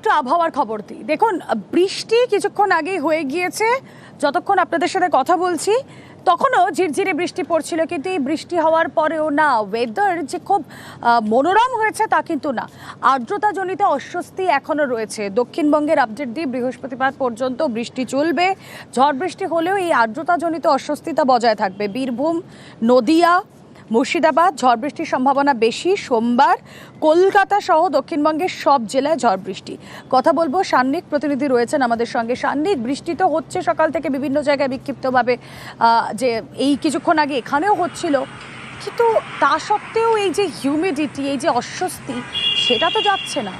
একটু আবহাওয়ার খবর দিই। দেখুন, বৃষ্টি কিছুক্ষণ আগেই হয়ে গিয়েছে। যতক্ষণ আপনাদের সাথে কথা বলছি, তখনও ঝিরঝিরে বৃষ্টি পড়ছিল, কিন্তু এই বৃষ্টি হওয়ার পরেও না ওয়েদার যে খুব মনোরম হয়েছে তা কিন্তু না। আর্দ্রতাজনিত অস্বস্তি এখনও রয়েছে। দক্ষিণবঙ্গের আপডেট দিয়ে বৃহস্পতিবার পর্যন্ত বৃষ্টি চলবে। ঝড় বৃষ্টি হলেও এই আর্দ্রতাজনিত অস্বস্তিতা বজায় থাকবে। বীরভূম, নদিয়া মুর্শিদাবাদ, ঝড় বৃষ্টির সম্ভাবনা বেশি। সোমবার কলকাতা সহ দক্ষিণবঙ্গের সব জেলায় ঝড় বৃষ্টি। কথা বলব সান্নিক প্রতিনিধি রয়েছেন আমাদের সঙ্গে। সান্নিক, বৃষ্টি তো হচ্ছে সকাল থেকে বিভিন্ন জায়গায় বিক্ষিপ্তভাবে যে এই কিছুক্ষণ আগে এখানেও হচ্ছিল। কিন্তু তা সত্ত্বেও এই যে হিউমিডিটি এই যে অস্বস্তি, সেটা তো যাচ্ছে না।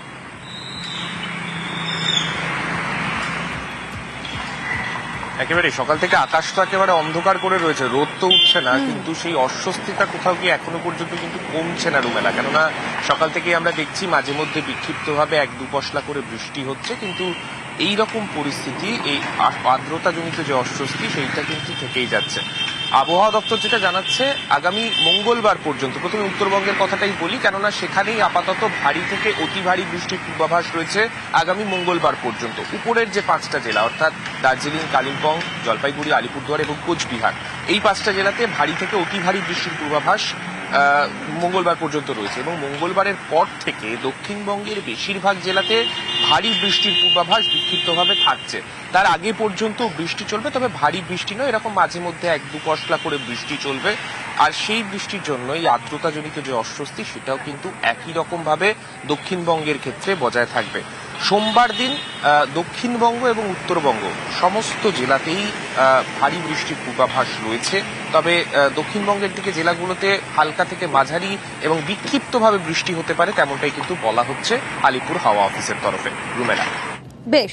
একেবারে সকাল থেকে আকাশটা একেবারে অন্ধকার করে রয়েছে। রোদ তো উঠছে না কিন্তু সেই অস্বস্তিটা কোথাও কি এখনও পর্যন্ত কিন্তু কমছে না রুমেলা কেননা সকাল থেকে আমরা দেখছি মাঝে মধ্যে বিক্ষিপ্তভাবে এক দু পশলা করে বৃষ্টি হচ্ছে কিন্তু এই রকম পরিস্থিতি এই আর্দ্রতা জনিত যে অস্বস্তি সেইটা কিন্তু থেকেই যাচ্ছে। আবহাওয়া দপ্তর যেটা জানাচ্ছে, আগামী মঙ্গলবার পর্যন্ত, প্রথমে উত্তরবঙ্গের কথাটাই বলি, কেননা সেখানেই আপাতত ভারী থেকে অতি ভারী বৃষ্টির পূর্বাভাস রয়েছে আগামী মঙ্গলবার পর্যন্ত। উপরের যে পাঁচটা জেলা, অর্থাৎ দার্জিলিং, কালিম্পং, জলপাইগুড়ি, আলিপুরদুয়ার এবং কোচবিহার, এই পাঁচটা জেলাতে ভারী থেকে অতি ভারী বৃষ্টির পূর্বাভাস মঙ্গলবার পর্যন্ত রয়েছে এবং মঙ্গলবারের পর থেকে দক্ষিণবঙ্গের বেশিরভাগ জেলাতে ভারী বৃষ্টির পূর্বাভাস বিক্ষিপ্তভাবে থাকছে। তার আগে পর্যন্ত বৃষ্টি চলবে, তবে ভারী বৃষ্টি নয়, এরকম মাঝে মধ্যে এক দু পশলা করে বৃষ্টি চলবে। আর সেই বৃষ্টির জন্য এই আর্দ্রতাজনিত যে অস্বস্তি, সেটাও কিন্তু একই রকমভাবে দক্ষিণবঙ্গের ক্ষেত্রে বজায় থাকবে। সোমবার দিন দক্ষিণবঙ্গ এবং উত্তরবঙ্গ সমস্ত জেলাতেই ভারী বৃষ্টির পূর্বাভাস রয়েছে। তবে দক্ষিণবঙ্গের দিকে জেলাগুলোতে হালকা থেকে মাঝারি এবং বিক্ষিপ্তভাবে বৃষ্টি হতে পারে, তেমনটাই কিন্তু বলা হচ্ছে আলিপুর হাওয়া অফিসের তরফে, রুমেলা। বেশ।